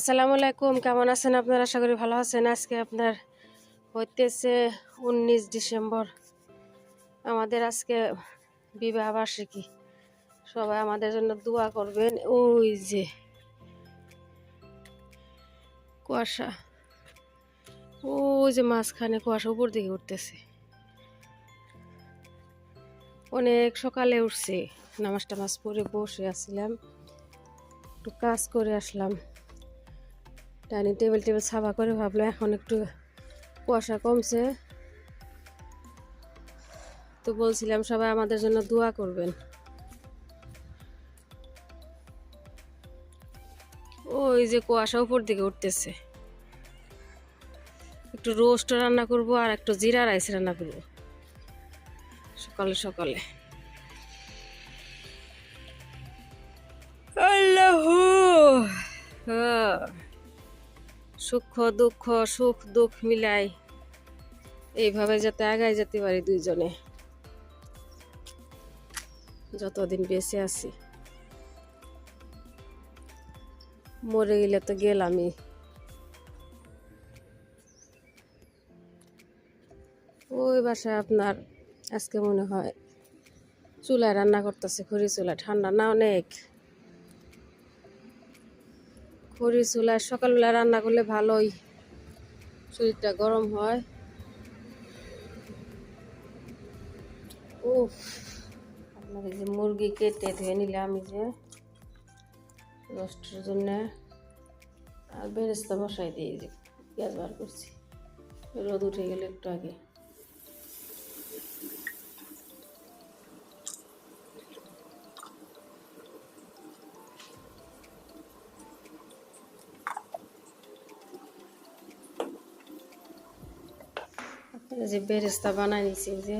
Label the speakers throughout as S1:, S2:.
S1: আসসালামু আলাইকুম, কেমন আছেন আপনারা? আশা করি ভালো আছেন। আজকে আপনার হইতেছে উনিশ ডিসেম্বর। আমাদের আজকে বিবাহ বার্ষিকী। সবাই আমাদের জন্য দোয়া করবেন। ওই যে কুয়াশা। ওই যে মাঝখানে কুয়াশা উপর দিকে উঠতেছে। অনেক সকালে উঠছে। নামাজ টামাজ পরে বসে আসছিলাম একটু কাজ করে আসলাম। ডাইনিং টেবিল টেবিল সাফা করে ভাবলাম এখন একটু কুয়াশা কমছে। তো বলছিলাম, সবাই আমাদের জন্য দোয়া করবেন। ওই যে কুয়াশা উপর দিকে উঠতেছে। একটু রোস্ট রান্না করব আর একটু জিরা রাইস রান্না করব। সকালে সকালে। আল্লাহ! সুখ, দুঃখ সুখ, দুঃখ মিলাই এইভাবে যাতে আগায় যেতে পারি দুইজনে। যতদিন বেঁচে আছি। মরে গেলে তো গেলামই। ওই বাসায় আপনার আজকে মনে হয় চুলায় রান্না করতেছে খড়ি চুলা ঠান্ডা না অনেক? খড়ি চুলায় সকালবেলা রান্না করলে ভালোই শরীরটা গরম হয়। উফ, আপনার যে মুরগি কেটে ধুয়ে নিলাম এই যে রোস্টের জন্য। আর বেরেস্তা বসাই দিয়ে যে পেঁয়াজ বার করছি। রোদ উঠে গেলে একটু আগে। যে বেরেস্তা বানাই নিছি যে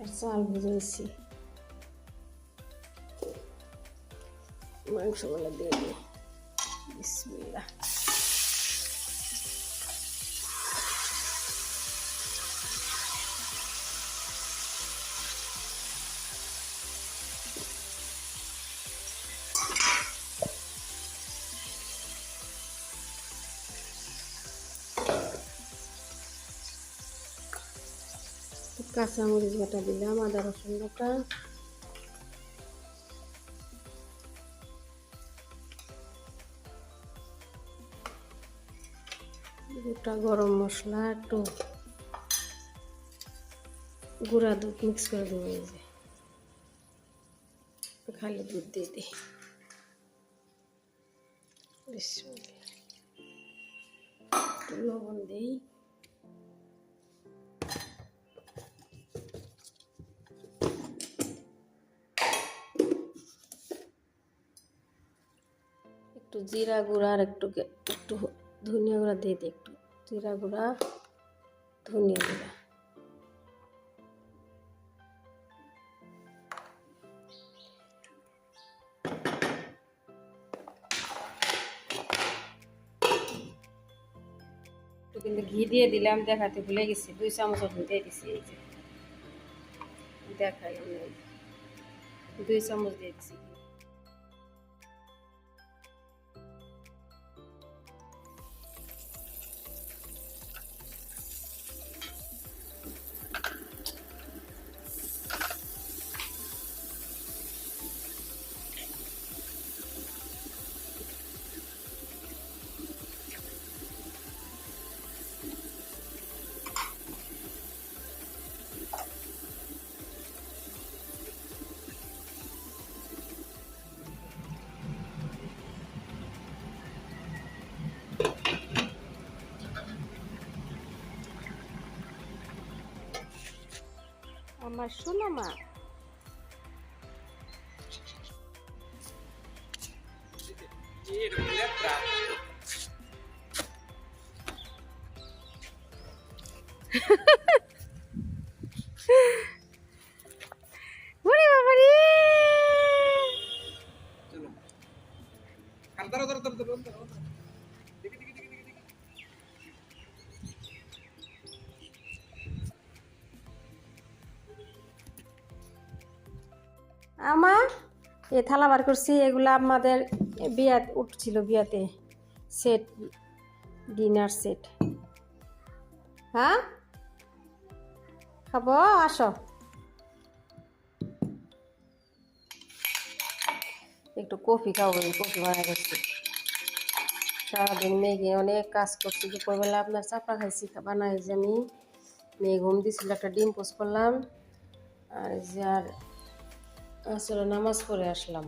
S1: আর চাল ভেজে নিছি মাংসগুলো দিয়ে দিই। বিসমিল্লাহ। কাঁচামরিচ বাটা দিলাম, আদা রসুন বাটা। গোটা গরম মশলা, একটু গুঁড়া দুধ মিক্স করে দেবো এই যে। খালি দুধ দিয়ে দিই। লবণ দিই। একটু জিরা গুঁড়া আর একটু একটু ধনিয়া গুঁড়া দিয়ে দিই একটু। জিরা গুঁড়া, ধনিয়া গুঁড়া। কিন্তু ঘি দিয়ে দিলাম, দেখাতে ভুলে গেছি। দুই চামচ ঘি দিয়ে দিছি দেখাই দুই চামচ দিয়ে দিছি। ঘি। আমার শোনো মা ওরে আমা এ থালা বার করছি, এগুলো আমাদের বিয়া উঠছিল, বিয়াতে সেট ডিনার সেট হ্যাঁ? খাব, আসো। একটু কফি খাব কফি বানা করছি সারাদিন মেঘে অনেক কাজ করছি দুপুরবেলা আপনার চাপা খাইছি বানাই যে আমি। মেয়ে ঘুম দিছিল, একটা ডিম পোস্ট করলাম। আর যে আর আসলে নামাজ পড়ে আসলাম।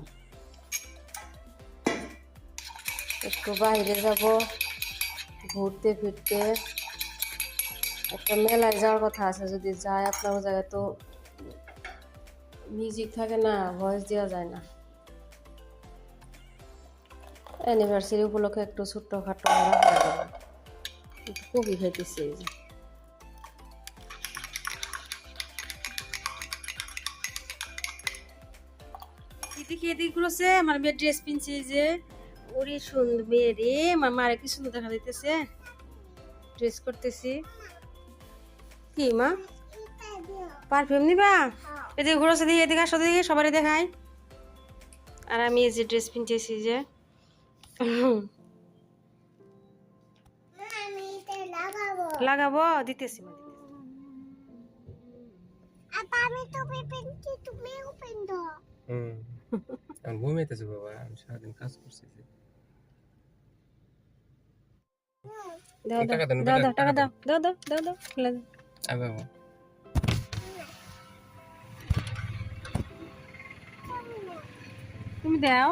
S1: একটু বাইরে যাব, ঘুরতে ফিরতে। একটা মেলায় যাওয়ার কথা আছে, যদি যায় আপনার জায়গায় তো মিউজিক থাকে না ভয়েস দেওয়া যায় না। অ্যানিভার্সারি উপলক্ষে একটু ছোট্টখাটো আমরা কবি খাইতেছি যে এদিকে এদিকে আমার মেয়ে ড্রেস পিনছে যে। ওরে সুন্দর মেয়ে রে আমার মারে কি সুন্দর দেখা যাইতেছে। ড্রেস করতেছি। কি মা? পারফিউম নিবা? এদিকে ঘুরেছে দিকে এদিকে আসো দিকে সবারই দেখাই। আর আমি এই যে ড্রেস পিনতেছি যে। লাগাবো। দিতেছি মা দিতেছি।
S2: হুম। আমি ঘুমাইতেছি বাবা আমি সারাদিন কাজ করছি।
S1: দাও দাও দাও
S2: টাকা।
S1: দাও দাও দাও দাও দাও খুলে দাও
S2: আয় বাবা
S1: তুমি দাও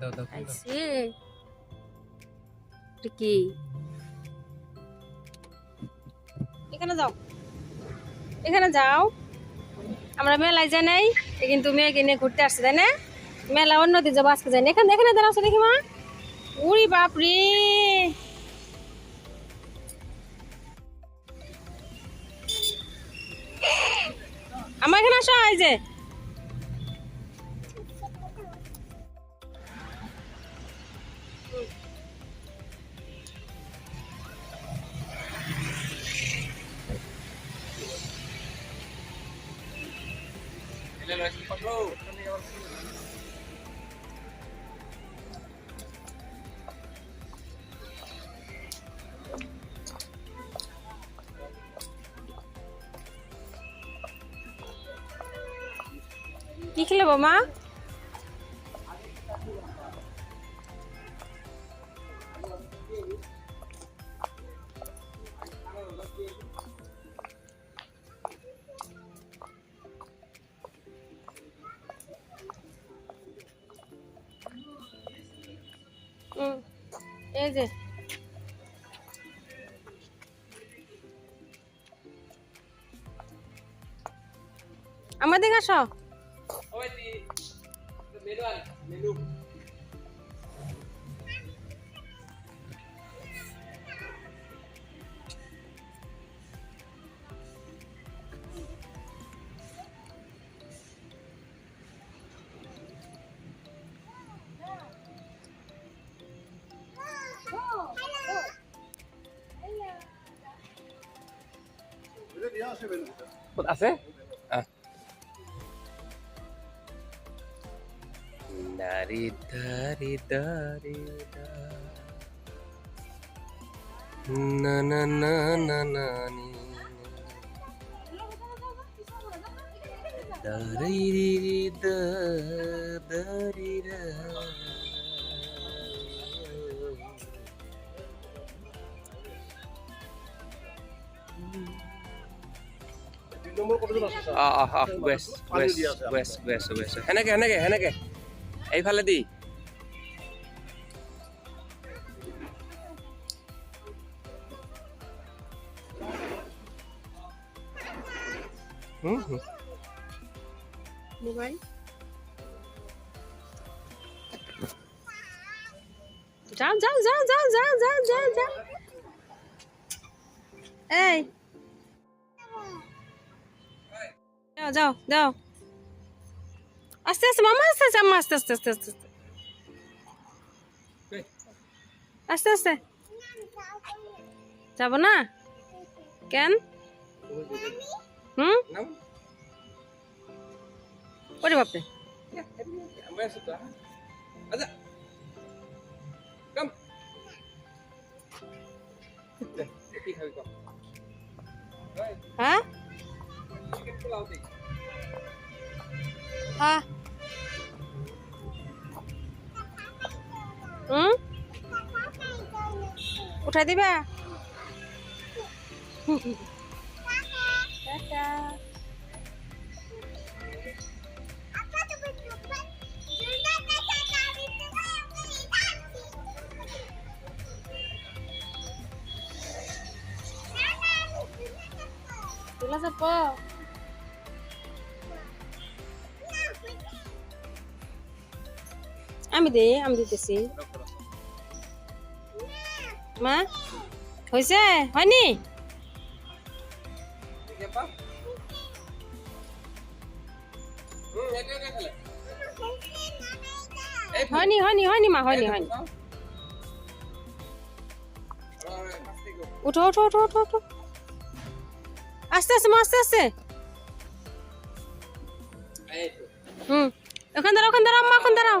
S2: দাও দাও
S1: এটা কি এখানে যাও এখানে যাও। আমরা মেলায় যাই নাই কিন্তু মেয়েকে নিয়ে ঘুরতে আসছে, তাই না? মেলা অন্যদিন যাব, আজকে যাই এখানে এখানে দাঁড়াচ্ছে দেখি মা। উড়ি বাপরি! আমার এখানে আসো, এই যে। নেব মা? এই যে। আমাদের কাছে
S2: আছে ah. dari dari dari. Na na na na na ni. Dari dari dari dari. আহ আহ আহ বেশ বেশ বেশ বেশ বেশ সেনেকে সেনেকে সেনেকে। এইফালে দি। হুম হুম।
S1: মোবাইল? যাও যাও যাও যাও যাও যাও যাও যাও এই যাও যাও যাও আস্তে আস্তে মামা আস্তে আস্তে আম্মা আস্তে আস্তে আস্তে আস্তে। আস্তে আস্তে আস্তে। যাব না? কেন? হুম? ওরে বাপরে।
S2: আচ্ছা।
S1: হ্যাঁ?
S2: দিই
S1: হ্যাঁ। হুম? উঠাই দিবা? তুলা চাপ আমি দে, আমি দিতেছি। মা হয়েছে হয়নি? হয়নি হয়নি হয়নি মা, হয়নি হয়নি। উঠো উঠো উঠো উঠো উঠো। আস্তে আস্তে মা, আস্তে আস্তে। হুম, ওখান দাঁড়াও ওখান দাঁড়াও মা, ওখান দাঁড়াও।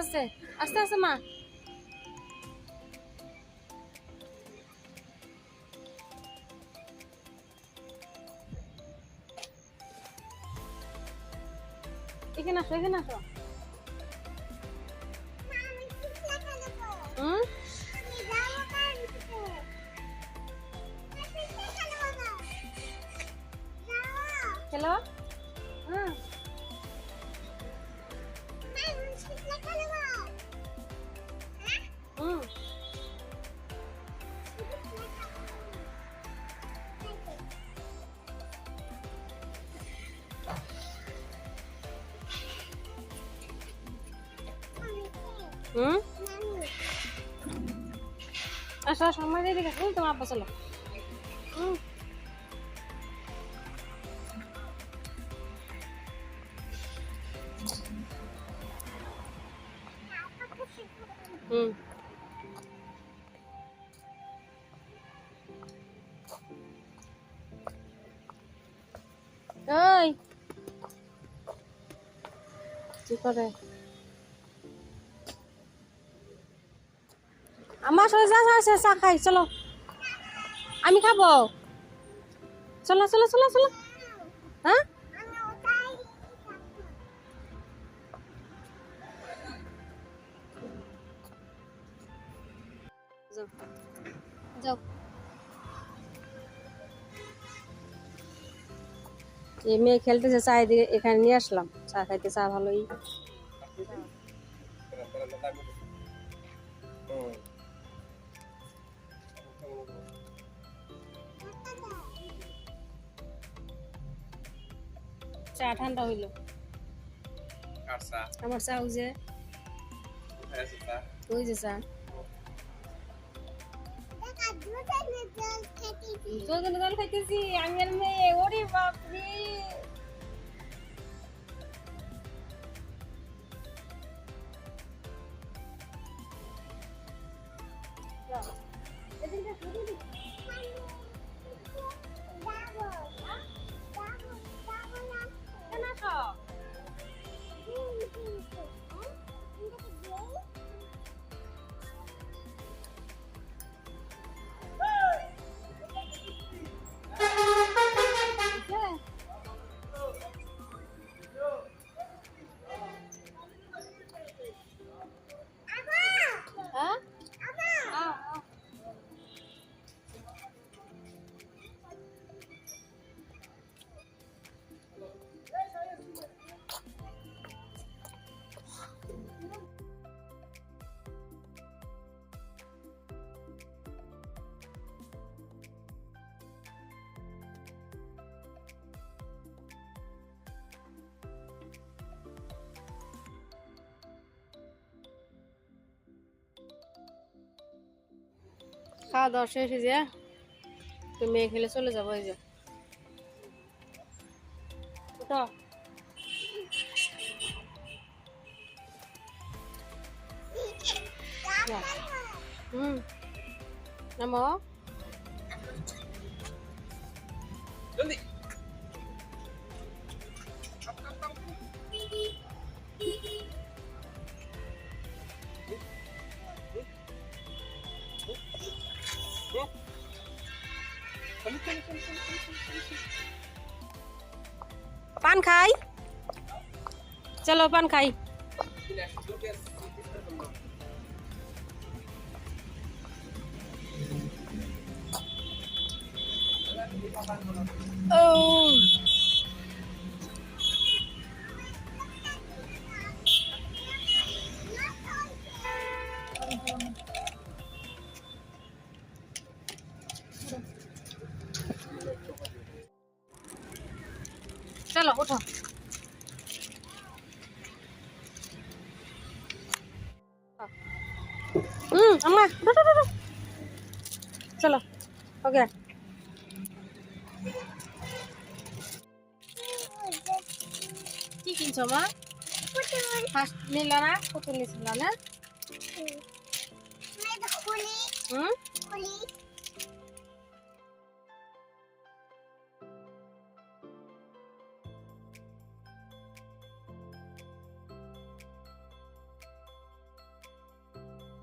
S1: আস্তে আস্তে আস্তে মা। এখানে আসো এখানে আসো। হুম? হুম? আসো আসো আমার এদিকে আসো তোমার আব্বা চলো হুম। হুম। ওই কি করে? আমার সাথে যা আছে চা খাই, চলো। আমি খাব? চলো চলো চলো চলো। হ্যাঁ? মেয়ে খেলতেছে, চা এখানে নিয়ে আসলাম। চা খাইতে চা ভালোই। চা ঠান্ডা হইল। আমার চা ওই যে ওই যে চা। তোর জন্য জল খাইতেছি আমি আর মেয়ে ওরে বাপরে। খাওয়া দাওয়া শেষ হয়ে যায়, তো মেয়ে খেলে চলে যাব এই যে। হুম। নামো।
S2: জলদি।
S1: चलो पान खाई ओ হুম আম্মা। চলো ওকে। কি কিনছো মা? ফার্স্ট নিল না কত নিয়েছিল না? হুম?